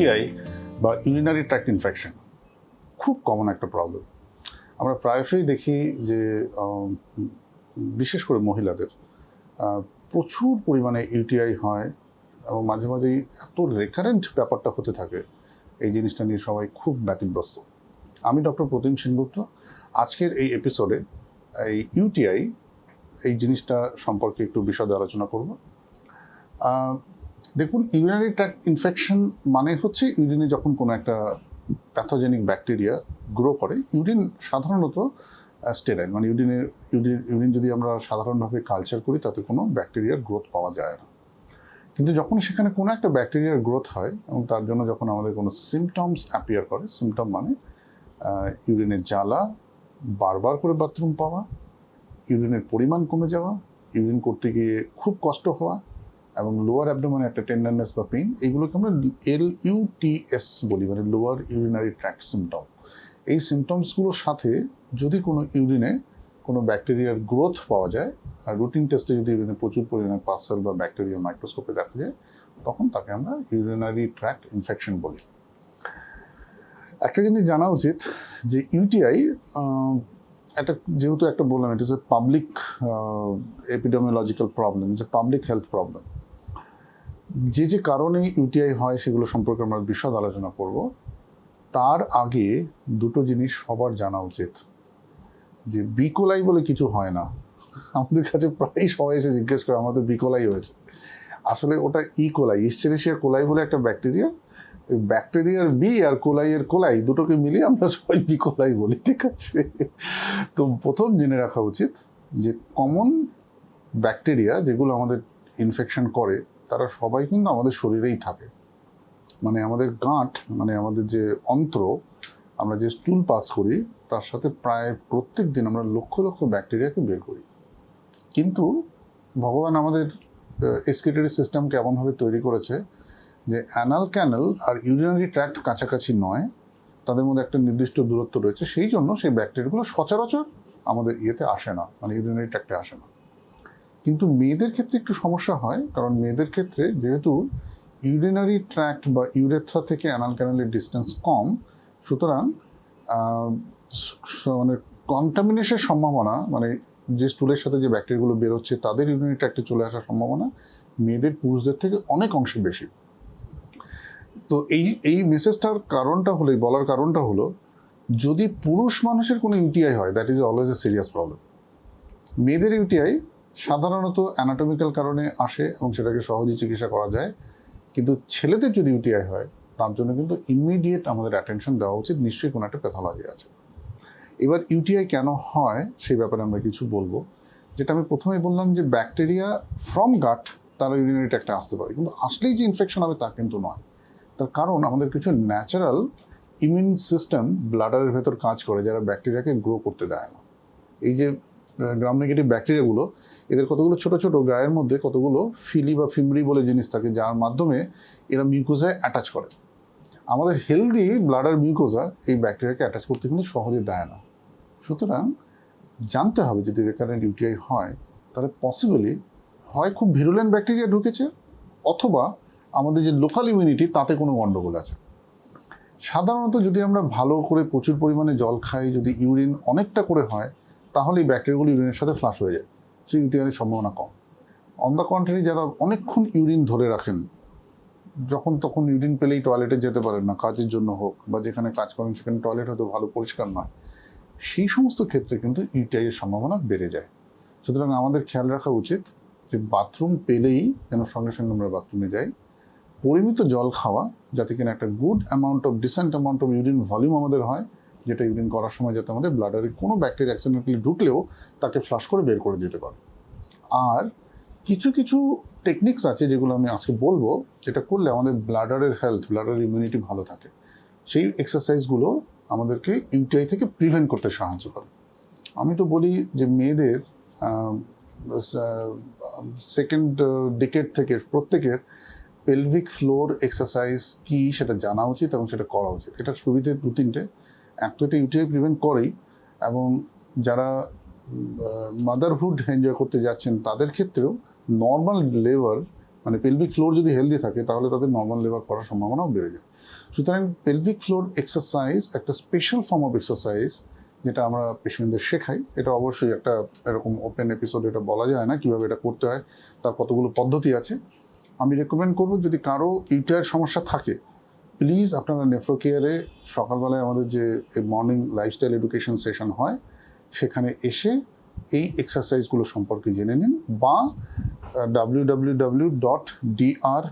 UTI বা urinary tract infection খুব common একটা প্রবলেম আমরা প্রায়শই দেখি যে বিশেষ করে মহিলাদের প্রচুর পরিমাণে ইউটিআই হয় এবং মাঝে মাঝেই এত রেকারেন্ট ব্যাপারটা হতে থাকে। এই জিনিসটা নিয়ে সবাই খুব ব্যতিগ্রস্ত আমি ডক্টর প্রতিম সেনগুপ্ত। আজকের এই এপিসোডে এই ইউটিআই এই জিনিসটা সম্পর্কে একটু বিশদে আলোচনা করব। দেখুন ইউরিনারি ট্র্যাক্ট ইনফেকশন মানে হচ্ছে ইউরিনে যখন কোনো একটা প্যাথোজেনিক ব্যাকটেরিয়া গ্রো করে ইউরিন সাধারণত স্টেরাইল মানে ইউরিনের ইউরিন ইউরিন যদি আমরা সাধারণভাবে কালচার করি, তাতে কোনো ব্যাকটেরিয়ার গ্রোথ পাওয়া যায় না। কিন্তু যখন সেখানে কোনো একটা ব্যাকটেরিয়ার গ্রোথ হয়, এবং তার জন্য যখন আমাদের কোনো সিমটমস অ্যাপিয়ার করে সিমটম মানে ইউরিনের জ্বালা, বারবার করে বাথরুম পাওয়া ইউরিনের পরিমাণ কমে যাওয়া ইউরিন করতে গিয়ে খুব কষ্ট হওয়া এবং লোয়ার অ্যাবডোমেনে একটা টেন্ডারনেস বা পেইন এইগুলোকে আমরা এল ইউটিএস বলি মানে লোয়ার ইউরিনারি ট্র্যাক্ট সিমটম এই সিমটমসগুলোর সাথে যদি কোনো ইউরিনে কোনো ব্যাকটেরিয়ার গ্রোথ পাওয়া যায়, আর রুটিন টেস্টে যদি ইউরিনে প্রচুর পরিমাণে পার্সেল বা ব্যাকটেরিয়া মাইক্রোস্কোপে দেখা যায়, তখন তাকে আমরা ইউরিনারি ট্র্যাক্ট ইনফেকশন বলি। একটা জিনিস জানা উচিত যে ইউটিআই একটা যেহেতু একটা বললাম এটা হচ্ছে পাবলিক এপিডেমিওলজিক্যাল প্রবলেম যে পাবলিক হেলথ প্রবলেম যে যে কারণে ইউটিআই হয় সেগুলো সম্পর্কে আমরা বিশদ আলোচনা করব। তার আগে দুটো জিনিস সবার জানা উচিত। যে বিকোলাই বলে কিছু হয় না। আমাদের কাছে প্রায়ই সবাই এসে জিজ্ঞেস করে, আমাদের বিকোলাই হয়েছে। আসলে ওটা ই কোলাই ইস্টেরেশিয়া কোলাই বলে একটা ব্যাকটেরিয়া ব্যাকটেরিয়ার বি আর কোলাইয়ের কোলাই দুটোকে মিলিয়ে আমরা সবাই বিকোলাই বলি, ঠিক আছে? তো প্রথম জেনে রাখা উচিত যে কমন ব্যাকটেরিয়া যেগুলো আমাদের ইনফেকশন করে তারা সবাই কিন্তু আমাদের শরীরেই থাকে। মানে আমাদের গাঁট মানে আমাদের যে অন্ত্র, আমরা যে স্টুল পাস করি, তার সাথে প্রায় প্রত্যেক দিন আমরা লক্ষ লক্ষ ব্যাকটেরিয়াকে বের করি। কিন্তু ভগবান আমাদের এসকিউটারি সিস্টেমকে এমনভাবে তৈরি করেছে যে অ্যানাল ক্যানেল আর ইউরিনারি ট্র্যাক্ট কাছাকাছি নয়, তাদের মধ্যে একটা নির্দিষ্ট দূরত্ব রয়েছে, সেই জন্য সেই ব্যাকটেরিয়াগুলো সচরাচর আমাদের ইয়েতে আসে না মানে ইউরিনারি ট্র্যাক্টে আসে না। কিন্তু মেয়েদের ক্ষেত্রে একটু সমস্যা হয়, কারণ মেয়েদের ক্ষেত্রে যেহেতু ইউরিনারি ট্র্যাক্ট বা ইউরেথ্রা থেকে অ্যানাল ক্যানেলের ডিস্টেন্স কম, সুতরাং মানে কন্টামিনেশনের সম্ভাবনা মানে যে স্টুলের সাথে যে ব্যাকটেরিয়াগুলো বেরোচ্ছে, তাদের ইউরিনারি ট্র্যাক্টে চলে আসার সম্ভাবনা মেয়েদের পুরুষদের থেকে অনেক অংশে বেশি। তো এই এই মেসেজটার কারণটা হলো বলার কারণটা হলো, যদি পুরুষ মানুষের কোনো ইউটিআই হয় that is always a serious problem মেয়েদের ইউটিআই সাধারণত অ্যানাটমিক্যাল কারণে আসে এবং সেটাকে সহজেই চিকিৎসা করা যায়। কিন্তু ছেলেদের যদি ইউটিআই হয়, তার জন্য কিন্তু ইমিডিয়েট আমাদের অ্যাটেনশন দেওয়া উচিত। নিশ্চয়ই কোনো একটা প্যাথোলজি আছে। এবার ইউটিআই কেন হয়, সেই ব্যাপারে আমরা কিছু বলব। যেটা আমি প্রথমে বললাম যে ব্যাকটেরিয়া ফ্রম গাট তারা ইউরিনারি ট্র্যাক্টে আসতে পারে। কিন্তু আসলেই যে ইনফেকশন হবে তা কিন্তু নয়। তার কারণ আমাদের কিছু ন্যাচারাল ইমিউন সিস্টেম ব্লাডারের ভেতর কাজ করে, যারা ব্যাকটেরিয়াকে গ্রো করতে দেয় না। এই যে গ্রাম নেগেটিভ ব্যাকটেরিয়াগুলো, এদের কতগুলো ছোট ছোট গায়ের মধ্যে কতগুলো ফিলি বা ফিমরি বলে জিনিস থাকে, যার মাধ্যমে এরা মিউকোজায় অ্যাটাচ করে। আমাদের হেলদি ব্লাডার মিউকোজা এই ব্যাকটেরিয়াকে অ্যাটাচ করতে কিন্তু সহজে দেয় না। সুতরাং জানতে হবে যদি রেকারেন্ট ইউটিআই হয়, তাহলে পসিবলি হয় খুব ভিরুলেন্ট ব্যাকটেরিয়া ঢুকেছে, অথবা আমাদের যে লোকাল ইমিউনিটি তাতে কোনো গণ্ডগোল আছে। সাধারণত যদি আমরা ভালো করে প্রচুর পরিমাণে জল খাই, যদি ইউরিন অনেকটা করে হয় তাহলে এই ব্যাকটেরিয়াগুলো ইউরিনের সাথে ফ্লাশ হয়ে যায়। সে ইউটিআইয়ের সম্ভাবনা কম। অন দ্য কন্ট্রারি যারা অনেকক্ষণ ইউরিন ধরে রাখেন, যখন তখন ইউরিন পেলেই টয়লেটে যেতে পারেন না, কাজের জন্য হোক বা যেখানে কাজ করেন সেখানে টয়লেট হয়তো ভালো পরিষ্কার নয়। সেই সমস্ত ক্ষেত্রে কিন্তু ইউটিআইয়ের সম্ভাবনা বেড়ে যায়। সুতরাং আমাদের খেয়াল রাখা উচিত যে বাথরুম পেলেই যেন সঙ্গে সঙ্গে আমরা বাথরুমে যাই। পরিমিত জল খাওয়া, যাতে কিনা একটা good amount of decent amount of urine volume আমাদের হয় যেটা ইউরিন করার সময় যাতে আমাদের ব্লাডারে কোনো ব্যাকটেরিয়া অ্যাক্সিডেন্টালি ঢুকলেও তাকে ফ্লাশ করে বের করে দিতে পারে। আর কিছু কিছু টেকনিক্স আছে যেগুলো আমি আজকে বলব, যেটা করলে আমাদের ব্লাডারের হেলথ ব্লাডারের ইমিউনিটি ভালো থাকে। সেই এক্সারসাইজগুলো আমাদেরকে ইউটিআই থেকে প্রিভেন্ট করতে সাহায্য করে। আমি তো বলি যে মেয়েদের সেকেন্ড ডিকেট থেকে প্রত্যেকের পেলভিক ফ্লোর এক্সারসাইজ কি সেটা জানা উচিত এবং সেটা করা উচিত। এটা সুবিধে দু তিনটে এক তো এটা ইউটিআই প্রিভেন্ট করেই এবং যারা মাদারহুড এনজয় করতে যাচ্ছেন তাদের ক্ষেত্রেও নর্মাল লেবার মানে পেলভিক ফ্লোর যদি হেলদি থাকে তাহলে তাদের নর্মাল লেবার করার সম্ভাবনাও বেড়ে যায়। সুতরাং পেলভিক ফ্লোর এক্সারসাইজ একটা স্পেশাল ফর্ম অফ এক্সারসাইজ যেটা আমরা পেশেন্টদের শেখাই। এটা অবশ্যই একটা এরকম ওপেন এপিসোড এটা বলা যায় না কীভাবে এটা করতে হয়, তার কতগুলো পদ্ধতি আছে। আমি রেকমেন্ড করব যদি কারও ইউটিআইয়ের সমস্যা থাকে প্লিজ আপনারা নেফ্রোকেয়ারে সকালবেলায় আমাদের যে মর্নিং লাইফস্টাইল এডুকেশন সেশন হয়, সেখানে এসে এই এক্সারসাইজগুলো সম্পর্কে জেনে নিন বা W W W dot DR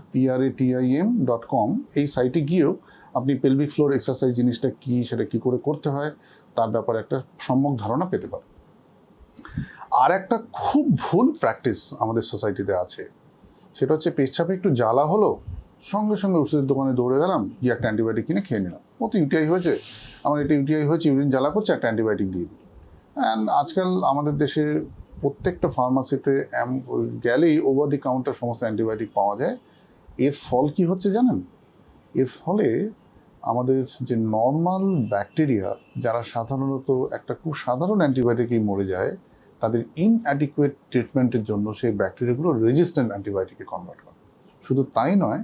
dot com এই সাইটে গিয়েও আপনি পেলভিক ফ্লোর এক্সারসাইজ জিনিসটা কী, সেটা কী করে করতে হয়, তার ব্যাপারে একটা সম্যক ধারণা পেতে পারে আর একটা খুব ভুল প্র্যাকটিস আমাদের সোসাইটিতে আছে, সেটা হচ্ছে পেচ্ছাপে একটু জ্বালা হলো সঙ্গে সঙ্গে ওষুধের দোকানে দৌড়ে গেলাম, গিয়ে একটা অ্যান্টিবায়োটিক কিনে খেয়ে নিলাম। ও তো ইউটিআই হয়েছে, আমার এটা ইউটিআই হয়েছে ইউরিন জ্বালা করছে, একটা অ্যান্টিবায়োটিক দিয়ে দিই অ্যান্ড আজকাল আমাদের দেশে প্রত্যেকটা ফার্মাসিতে গেলেই ওভার দি কাউন্টার সমস্ত অ্যান্টিবায়োটিক পাওয়া যায়। এর ফল কি হচ্ছে জানেন? এর ফলে আমাদের যে নর্মাল ব্যাকটেরিয়া যারা সাধারণত একটা খুব সাধারণ অ্যান্টিবায়োটিকেই মরে যায়, তাদের ইনঅ্যাডিকুয়েট ট্রিটমেন্টের জন্য সেই ব্যাকটেরিয়াগুলো রেজিস্ট্যান্ট অ্যান্টিবায়োটিকে কনভার্ট করে। শুধু তাই নয়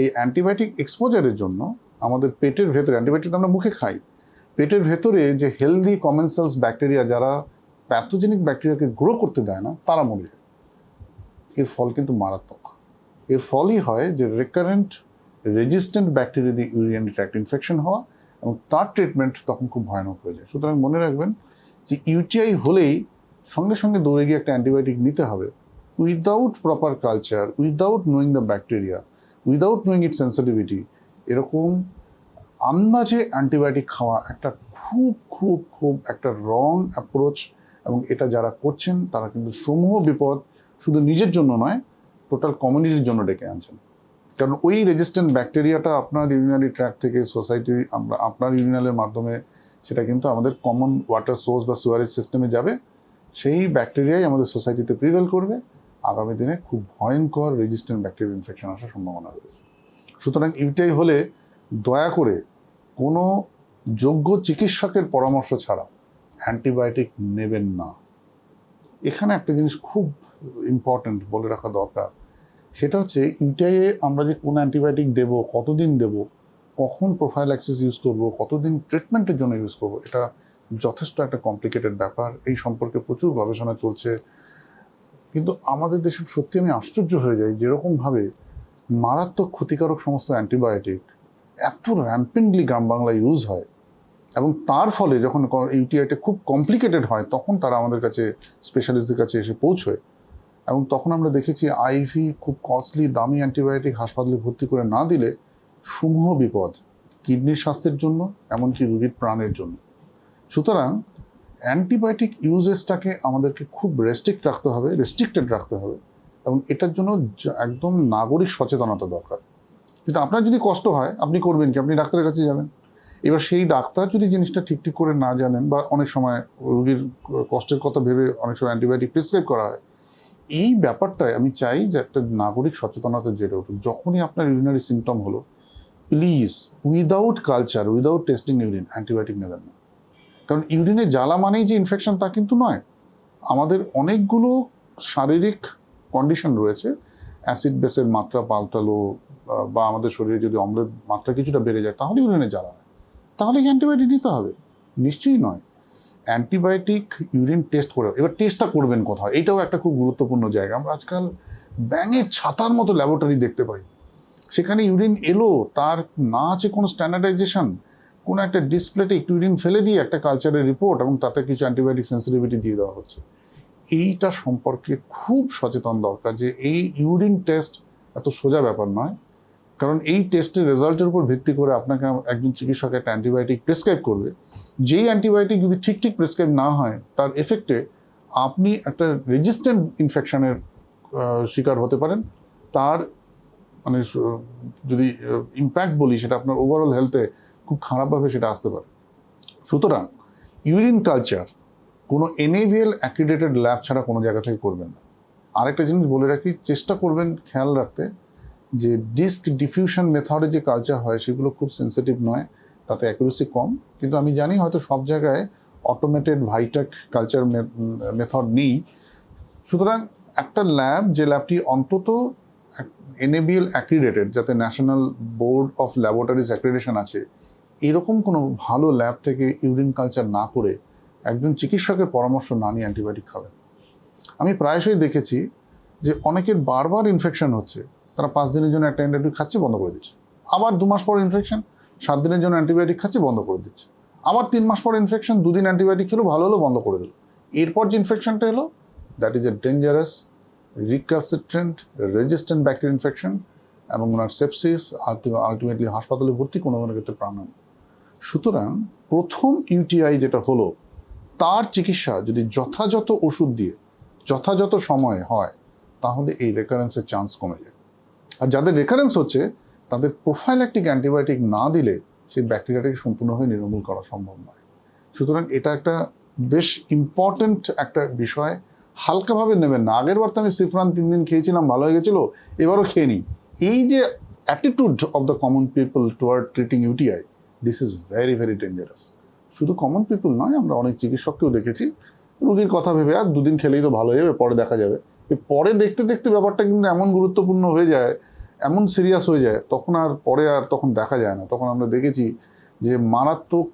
এই অ্যান্টিবায়োটিক এক্সপোজারের জন্য আমাদের পেটের ভেতরে, অ্যান্টিবায়োটিক আমরা মুখে খাই, পেটের ভেতরে যে হেলদি কমন সেলস ব্যাকটেরিয়া যারা প্যাথোজেনিক ব্যাকটেরিয়াকে গ্রো করতে দেয় না, তারা মরে যায়। এর ফল কিন্তু মারাত্মক। এর ফলই হয় যে রেকারেন্ট রেজিস্ট্যান্ট ব্যাকটেরিয়া দিয়ে ইউরিয়ানি ট্র্যাক্ট ইনফেকশন হওয়া এবং তার ট্রিটমেন্ট তখন খুব ভয়ানক হয়ে যায়। সুতরাং মনে রাখবেন যে ইউটিআই হলেই সঙ্গে সঙ্গে দৌড়ে গিয়ে একটা অ্যান্টিবায়োটিক নিতে হবে। Without proper culture without knowing the bacteria without knowing it sensitivity এরকম আন্দাজে অ্যান্টিবায়োটিক খাওয়া একটা খুব খুব খুব একটা রং অ্যাপ্রোচ এবং এটা যারা করছেন, তারা কিন্তু সমূহ বিপদ শুধু নিজের জন্য নয় টোটাল কমিউনিটির জন্য ডেকে আনছেন। কারণ ওই রেজিস্ট্যান্ট ব্যাকটেরিয়াটা আপনার ইউরিনারি ট্র্যাক থেকে সোসাইটি আমরা, আপনার ইউরিনালের মাধ্যমে সেটা কিন্তু আমাদের কমন ওয়াটার সোর্স বা সুয়ারেজ সিস্টেমে যাবে, সেই ব্যাকটেরিয়াই আমাদের সোসাইটিতে প্রিভেল করবে। আগামী দিনে খুব ভয়ঙ্কর রেজিস্ট্যান্ট ব্যাকটেরিয়া ইনফেকশন আসার সম্ভাবনা রয়েছে। সুতরাং ইউটাই হলে দয়া করে কোনো যোগ্য চিকিৎসকের পরামর্শ ছাড়া অ্যান্টিবায়োটিক নেবেন না। এখানে একটা জিনিস খুব ইম্পর্ট্যান্ট বলে রাখা দরকার। সেটা হচ্ছে ইউটাইয়ে আমরা যে কোন অ্যান্টিবায়োটিক দেব, কতদিন দেব, কখন প্রোফাইল অ্যাক্সেস ইউজ করব, কতদিন ট্রিটমেন্টের জন্য ইউজ করব, এটা যথেষ্ট একটা কমপ্লিকেটেড ব্যাপার। এই সম্পর্কে প্রচুর গবেষণা চলছে। কিন্তু আমাদের দেশে সত্যি আমি আশ্চর্য হয়ে যাই যেরকমভাবে মারাত্মক ক্ষতিকারক সমস্ত অ্যান্টিবায়োটিক এত র্যাম্পেন্টলি গ্রাম বাংলায় ইউজ হয়। এবং তার ফলে যখন ইউটিআইটা খুব কমপ্লিকেটেড হয়, তখন তারা আমাদের কাছে স্পেশালিস্টদের কাছে এসে পৌঁছয়। এবং তখন আমরা দেখেছি আইভি খুব কস্টলি দামি অ্যান্টিবায়োটিক হাসপাতালে ভর্তি করে না দিলে সমূহ বিপদ, কিডনির স্বাস্থ্যের জন্য, এমনকি রোগীর প্রাণের জন্য। সুতরাং অ্যান্টিবায়োটিক ইউজেসটাকে আমাদেরকে খুব রেস্ট্রিক্ট রাখতে হবে রেস্ট্রিক্টেড রাখতে হবে। এবং এটার জন্য একদম নাগরিক সচেতনতা দরকার। কিন্তু আপনার যদি কষ্ট হয়, আপনি করবেন কি? আপনি ডাক্তারের কাছে যাবেন। এবার সেই ডাক্তার যদি জিনিসটা ঠিক ঠিক করে না জানেন বা অনেক সময় রোগীর কষ্টের কথা ভেবে অনেক সময় অ্যান্টিবায়োটিক প্রেসক্রাইব করা হয়, এই ব্যাপারটায় আমি চাই যে একটা নাগরিক সচেতনতা জেরে উঠুক। যখনই আপনার ইউরিনারি সিমটম হলো please without culture without testing urine antibiotic নেবেন না। কারণ ইউরিনে জ্বালা মানেই যে ইনফেকশন তা কিন্তু নয়। আমাদের অনেকগুলো শারীরিক কন্ডিশন রয়েছে। অ্যাসিড বেসের মাত্রা পাল্টালো, বা আমাদের শরীরে যদি অম্লের মাত্রা কিছুটা বেড়ে যায়, তাহলে ইউরিনে জ্বালা হয়। তাহলে অ্যান্টিবায়োটিক নিতে হবে? নিশ্চয়ই নয়। অ্যান্টিবায়োটিক ইউরিন টেস্ট করে, এবার টেস্টটা করবেন কোথাও এটাও একটা খুব গুরুত্বপূর্ণ জায়গা। আমরা আজকাল ব্যাঙের ছাতার মতো ল্যাবরেটরি দেখতে পাই। সেখানে ইউরিন এলো, তার না আছে কোনো স্ট্যান্ডার্ডাইজেশন কোনো একটা ডিসপ্লেতে একটু ইউরিন ফেলে দিয়ে একটা কালচারের রিপোর্ট এবং তাতে কিছু অ্যান্টিবায়োটিক সেন্সিটিভিটি দিয়ে দেওয়া হচ্ছে। এইটা সম্পর্কে খুব সচেতন দরকার যে এই ইউরিন টেস্ট এত সোজা ব্যাপার নয়। কারণ এই টেস্টের রেজাল্টের উপর ভিত্তি করে আপনাকে একজন চিকিৎসক একটা অ্যান্টিবায়োটিক প্রেসক্রাইব করবে। যেই অ্যান্টিবায়োটিক যদি ঠিক ঠিক প্রেসক্রাইব না হয়, তার এফেক্টে আপনি একটা রেজিস্ট্যান্ট ইনফেকশনের শিকার হতে পারেন। তার মানে যদি ইম্প্যাক্ট বলি সেটা আপনার ওভারঅল হেলথে খুব খারাপভাবে সেটা আসতে পারে। সুতরাং ইউরিন কালচার কোনো এনএভিএল অ্যাক্রিডেটেড ল্যাব ছাড়া কোনো জায়গা থেকে করবেন না। আরেকটা জিনিস বলে রাখি, চেষ্টা করবেন খেয়াল রাখতে যে ডিস্ক ডিফিউশন মেথডে যে কালচার হয় সেগুলো খুব সেন্সিটিভ নয়, তাতে অ্যাকুরেসি কম। কিন্তু আমি জানি হয়তো সব জায়গায় অটোমেটেড ভাইটাক কালচার মেথড নেই। সুতরাং একটা ল্যাব যে ল্যাবটি অন্তত এনএবিএল অ্যাক্রিডেটেড যাতে National Board of Laboratories Accreditation আছে এরকম কোনো ভালো ল্যাব থেকে ইউরিন কালচার না করে একজন চিকিৎসকের পরামর্শ না নিয়ে অ্যান্টিবায়োটিক খাবেন। আমি প্রায়শই দেখেছি যে অনেকের বারবার ইনফেকশন হচ্ছে, তারা পাঁচ দিনের জন্য একটা অ্যান্টিবায়োটিক খাচ্ছে, বন্ধ করে দিচ্ছে। আবার দু মাস পর ইনফেকশন সাত দিনের জন্য অ্যান্টিবায়োটিক খাচ্ছে, বন্ধ করে দিচ্ছে। আবার তিন মাস পর ইনফেকশন দুদিন অ্যান্টিবায়োটিক খেলো, ভালো হলো, বন্ধ করে দিল। এরপর যে ইনফেকশনটা এলো that is a dangerous recalcitrant resistant bacteria infection এবং ওনার সেপসিস আলটিমেটলি হাসপাতালে ভর্তি কোনো কোনো ক্ষেত্রে প্রাণহানি সুতরাং প্রথম ইউটিআই যেটা হলো, তার চিকিৎসা যদি যথাযথ ওষুধ দিয়ে যথাযথ সময়ে হয়, তাহলে এই রেকারেন্সের চান্স কমে যায়। আর যাদের রেকারেন্স হচ্ছে, তাদের প্রোফাইল্যাকটিক অ্যান্টিবায়োটিক না দিলে সেই ব্যাকটেরিয়াটাকে সম্পূর্ণভাবে নির্মূল করা সম্ভব নয়। সুতরাং এটা একটা বেশ ইম্পর্ট্যান্ট একটা বিষয়। হালকাভাবে নেবেন না। আগের বার তো আমি সিফরান তিন দিন খেয়েছিলাম, ভালো হয়ে গেছিল, এবারও খেয়ে নিই। এই যে attitude of the common people toward treating UTI this is very very dangerous শুধু কমন পিপল নয়, আমরা অনেক চিকিৎসককেও দেখেছি। রুগীর কথা ভেবে আর দুদিন খেলেই তো ভালো হয়ে যাবে, পরে দেখা যাবে। পরে দেখতে দেখতে ব্যাপারটা কিন্তু এমন গুরুত্বপূর্ণ হয়ে যায়, এমন সিরিয়াস হয়ে যায়, তখন আর পরে আর তখন দেখা যায় না। তখন আমরা দেখেছি যে মারাত্মক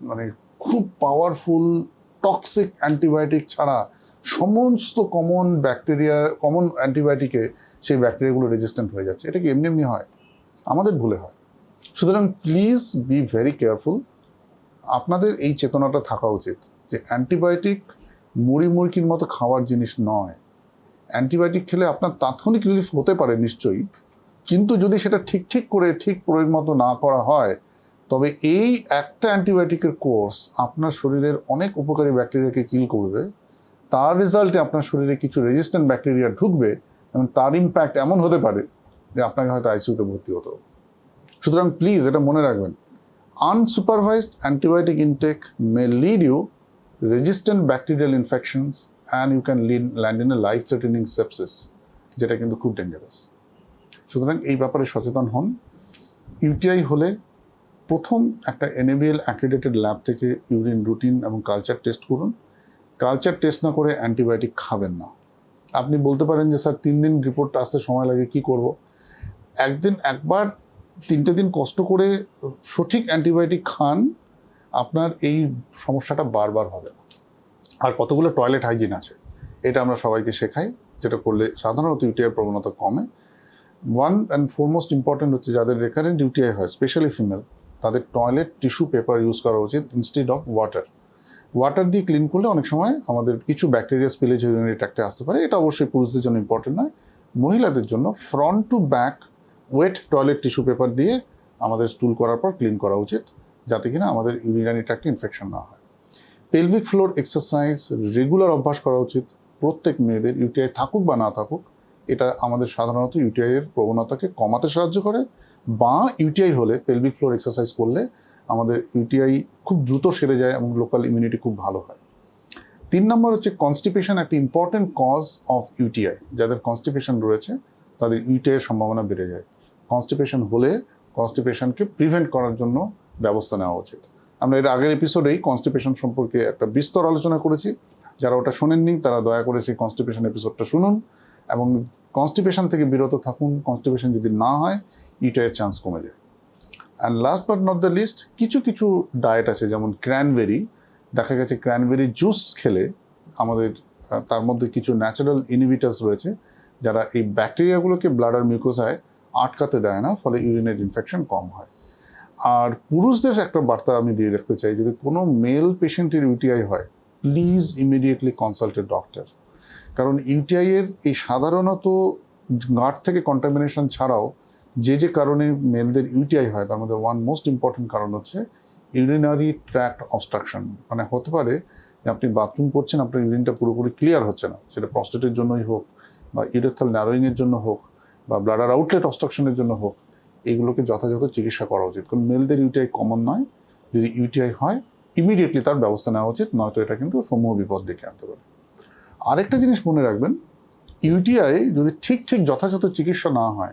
মানে খুব পাওয়ারফুল টক্সিক অ্যান্টিবায়োটিক ছাড়া সমস্ত কমন ব্যাকটেরিয়া কমন অ্যান্টিবায়োটিকে সেই ব্যাকটেরিয়াগুলো রেজিস্ট্যান্ট হয়ে যাচ্ছে। এটা কি এমনি এমনি হয়? আমাদের ভুলে হয়। সুতরাং প্লিজ বি ভেরি কেয়ারফুল আপনাদের এই চেতনাটা থাকা উচিত যে অ্যান্টিবায়োটিক মুড়ি মুরগির মতো খাওয়ার জিনিস নয়। অ্যান্টিবায়োটিক খেলে আপনার তাৎক্ষণিক রিলিফ হতে পারে নিশ্চয়ই। কিন্তু যদি সেটা ঠিক ঠিক করে ঠিক প্রয়োগ মতো না করা হয়, তবে এই একটা অ্যান্টিবায়োটিকের কোর্স আপনার শরীরের অনেক উপকারী ব্যাকটেরিয়াকে কিল করবে। তার রেজাল্টে আপনার শরীরে কিছু রেজিস্ট্যান্ট ব্যাকটেরিয়া ঢুকবে এবং তার ইম্প্যাক্ট এমন হতে পারে যে আপনাকে হয়তো আইসিউতে ভর্তি হতে হবে। সুতরাং প্লিজ এটা মনে রাখবেন unsupervised antibiotic intake may lead you resistant bacterial infections and you can lead, land in a life threatening sepsis যেটা কিন্তু খুব ডেঞ্জারাস সুতরাং এই ব্যাপারে সচেতন হন। ইউটিআই হলে প্রথম একটা এনএবিএল অ্যাক্রিডেটেড ল্যাব থেকে ইউরিন রুটিন এবং কালচার টেস্ট করুন। কালচার টেস্ট না করে অ্যান্টিবায়োটিক খাবেন না। আপনি বলতে পারেন যে স্যার তিন দিন রিপোর্ট আসতে সময় লাগে কি করব? একদিন একবার তিনটে দিন কষ্ট করে সঠিক অ্যান্টিবায়োটিক খান, আপনার এই সমস্যাটা বারবার হবে না। আর কতগুলো টয়লেট হাইজিন আছে, এটা আমরা সবাইকে শেখাই, যেটা করলে সাধারণত ইউটিআই প্রবণতা কমে। ওয়ান অ্যান্ড ফোরমোস্ট ইম্পর্টেন্ট হচ্ছে যাদের রেকারেন্ট ইউটিআই হয় স্পেশালি ফিমেল তাদের টয়লেট টিস্যু পেপার ইউজ করা উচিত ইনস্টেড অফ ওয়াটার ওয়াটার দিয়ে ক্লিন করলে অনেক সময় আমাদের কিছু ব্যাকটেরিয়া স্পিলেজ ইউরিনারি ট্র্যাক্টে আসতে পারে। এটা অবশ্যই পুরুষদের জন্য ইম্পর্টেন্ট নয়, মহিলাদের জন্য front to back wet toilet tissue paper দিয়ে আমাদের স্টুল করার পর ক্লিন করা উচিত, যাতে কিনা আমাদের ইউরিনারি ট্র্যাক্টে ইনফেকশন না হয়। পেলভিক ফ্লোর এক্সারসাইজ রেগুলার অভ্যাস করা উচিত। প্রত্যেক মেয়েদের ইউটিআই থাকুক বা না থাকুক, এটা আমাদের সাধারণত ইউটিআইয়ের প্রবণতাকে কমাতে সাহায্য করে, বা ইউটিআই হলে পেলভিক ফ্লোর এক্সারসাইজ করলে আমাদের ইউটিআই খুব দ্রুত সেরে যায় এবং লোকাল ইমিউনিটি খুব ভালো হয়। তিন নম্বর হচ্ছে কনস্টিপেশন একটা ইম্পর্টেন্ট কজ অফ ইউটিআই যাদের কনস্টিপেশন রয়েছে, তাদের ইউটিআইয়ের সম্ভাবনা বেড়ে যায়। কনস্টিপেশন হলে কনস্টিপেশনকে প্রিভেন্ট করার জন্য ব্যবস্থা নেওয়া উচিত। আমরা এর আগের এপিসোডেই কনস্টিপেশন সম্পর্কে একটা বিস্তর আলোচনা করেছি। যারা ওটা শোনেননি, তারা দয়া করে সেই কনস্টিপেশন এপিসোডটা শুনুন এবং কনস্টিপেশন থেকে বিরত থাকুন। কনস্টিপেশন যদি না হয় ইউটিআইয়ের চান্স কমে যায়। And last but not the least কিছু কিছু ডায়েট আছে, যেমন ক্র্যানবেরি দেখা গেছে ক্র্যানবেরি জুস খেলে আমাদের তার মধ্যে কিছু ন্যাচারাল ইনহিবিটার্স রয়েছে, যারা এই ব্যাকটেরিয়াগুলোকে ব্লাডার মিউকোসায় আটকাতে দেয় না, ফলে ইউরিনের ইনফেকশন কম হয়। আর পুরুষদের একটা বার্তা আমি দিয়ে রাখতে চাই, যদি কোনো মেল পেশেন্টের ইউটিআই হয় please immediately consult a doctor কারণ ইউটিআইয়ের এই সাধারণত গাঁট থেকে কন্টামিনেশন ছাড়াও যে যে কারণে মেলদের ইউটিআই হয়, তার মধ্যে ওয়ান মোস্ট ইম্পর্টেন্ট কারণ হচ্ছে ইউরিনারি ট্র্যাক্ট অবস্ট্রাকশন মানে হতে পারে যে আপনি বাথরুম করছেন, আপনার ইউরিনটা পুরোপুরি ক্লিয়ার হচ্ছে না। সেটা প্রস্টেটের জন্যই হোক বা ইরেথাল ন্যারোয়িংয়ের জন্য হোক বা ব্লাডার আউটলেট অবস্ট্রাকশনের জন্য হোক, এগুলোকে যথাযথ চিকিৎসা করা উচিত। কারণ মেলদের ইউটিআই কমন নয়। যদি ইউটিআই হয় ইমিডিয়েটলি তার ব্যবস্থা নেওয়া উচিত, নয়তো এটা কিন্তু সমূহ বিপদ ডেকে আনতে পারে। আরেকটা জিনিস মনে রাখবেন ইউটিআই যদি ঠিক ঠিক যথাযথ চিকিৎসা না হয়,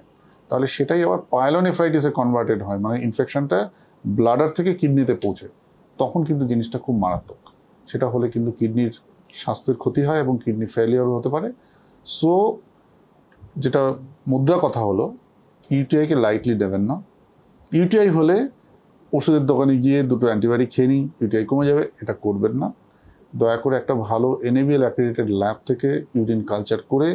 তাহলে সেটাই আবার পাইলোনেফ্রাইটিসে কনভার্টেড হয়। মানে ইনফেকশনটা ব্লাডার থেকে কিডনিতে পৌঁছে। তখন কিন্তু জিনিসটা খুব মারাত্মক। সেটা হলে কিন্তু কিডনির স্বাস্থ্যের ক্ষতি হয় এবং কিডনি ফেলিয়ারও হতে পারে। সো যেটা মুদ্রা কথা হলো ইউটিআইকে লাইটলি দেবেন না। ইউটিআই হলে ওষুধের দোকানে গিয়ে দুটো অ্যান্টিবায়োটিক খেয়ে নিই ইউটিআই কমে যাবে, এটা করবেন না। দয়া করে একটা ভালো এনএবিএল অ্যাক্রেডিটেড ল্যাব থেকে ইউরিন কালচার করে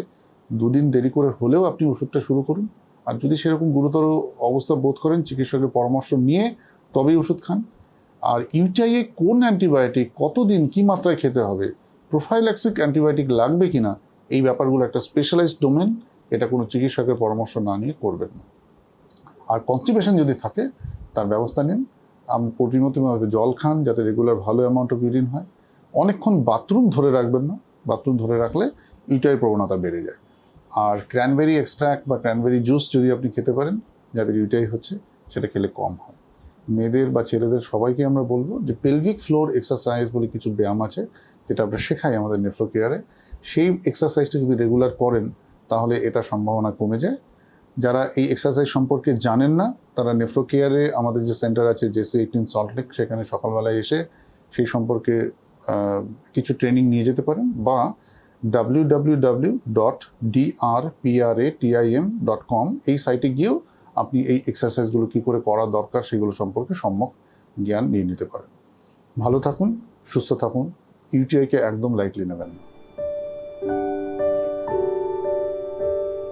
দুদিন দেরি করে হলেও আপনি ওষুধটা শুরু করুন। আর যদি সেরকম গুরুতর অবস্থা বোধ করেন, চিকিৎসকের পরামর্শ নিয়ে তবেই ওষুধ খান। আর ইউটিআইয়ে কোন অ্যান্টিবায়োটিক কতদিন, কী মাত্রায় খেতে হবে প্রোফাইল্যাক্সিক অ্যান্টিবায়োটিক লাগবে কিনা, এই ব্যাপারগুলো একটা স্পেশালাইজড ডোমেন এটা কোনো চিকিৎসকের পরামর্শ না নিয়ে করবেন না। আর কনস্টিপেশন যদি থাকে, তার ব্যবস্থা নিন। প্রতিমতভাবে জল খান যাতে রেগুলার ভালো অ্যামাউন্ট অফ ইউরিন হয়। অনেকক্ষণ বাথরুম ধরে রাখবেন না। বাথরুম ধরে রাখলে ইউটাই প্রবণতা বেড়ে যায়। আর ক্র্যানবেরি এক্সট্রাক্ট বা ক্র্যানবেরি জুস যদি আপনি খেতে পারেন যাদের ইউটাই হচ্ছে, সেটা খেলে কম হয়। মেয়েদের বা ছেলেদের সবাইকে আমরা বলব যে পেলভিক ফ্লোর এক্সারসাইজ বলে কিছু ব্যায়াম আছে, যেটা আমরা শেখাই আমাদের নেফ্রো কেয়ারে সেই এক্সারসাইজটা যদি রেগুলার করেন তাহলে এটা সম্ভাবনা কমে যায়। যারা এই এক্সারসাইজ সম্পর্কে জানেন না, তারা নেফ্রো কেয়ারে আমাদের যে সেন্টার আছে জেসি এইটিন সল্টলেক সেখানে সকালবেলায় এসে সেই সম্পর্কে কিছু ট্রেনিং নিয়ে যেতে পারেন বা W W W dot DRPRA TIM dot com এই সাইটে গিয়েও আপনি এই এক্সারসাইজগুলো কী করে করা দরকার সেগুলো সম্পর্কে সম্যক জ্ঞান নিয়ে নিতে পারেন। ভালো থাকুন, সুস্থ থাকুন ইউটিআইকে একদম লাইটলি নেবেন না।